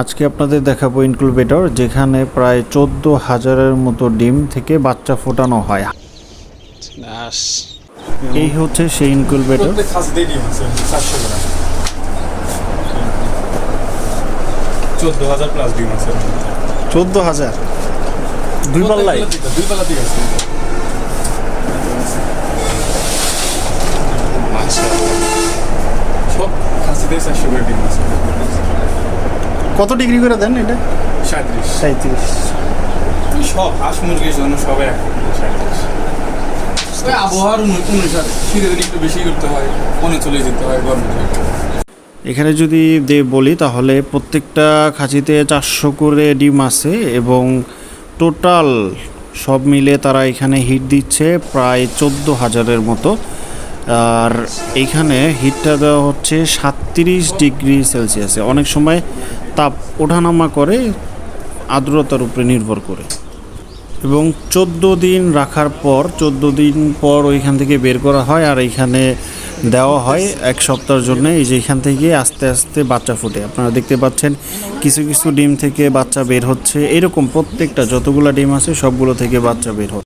আজকে আপনাদের দেখাবো ইনকুবেটর যেখানে প্রায় চোদ্দ হাজারের মতো ডিম থেকে বাচ্চা ফোটানো হয়। এই হচ্ছে সেই গ্রাম। চোদ্দ হাজার প্লাস ডিম আছে। চোদ্দ হাজার? দুই পাল্লাই দুই পাল্লা আছে। সব চারশো করে ডিম আছে। কত ডিগ্রি করে দেন এটা? সাঁত্রিশ। সাঁত্রিশ। সব হাঁস মুরগির জন্য সবাই এক। আবহাওয়ার অনু- অনুসারে শীতের দিন একটু বেশি করতে হয় মনে চলে যেতে হয় গরমের এখানে যদি দে বলি তাহলে প্রত্যেকটা খাঁচিতে চারশো করে ডিম আছে এবং টোটাল সব মিলে তারা এখানে হিট দিচ্ছে প্রায় চোদ্দ হাজারের মতো। আর এইখানে হিটটা দেওয়া হচ্ছে সাতত্রিশ ডিগ্রি সেলসিয়াসে। অনেক সময় তাপ ওঠানামা করে আর্দ্রতার উপরে নির্ভর করে। এবং চোদ্দ দিন রাখার পর, চোদ্দ দিন পর ওইখান থেকে বের করা হয় আর এইখানে দেওয়া হয় এক সপ্তাহের জন্য। এই যে এখান থেকে আস্তে আস্তে বাচ্চা ফুটে। আপনারা দেখতে পাচ্ছেন কিছু কিছু ডিম থেকে বাচ্চা বের হচ্ছে। এরকম প্রত্যেকটা যতগুলো ডিম আছে সবগুলো থেকে বাচ্চা বের হচ্ছে।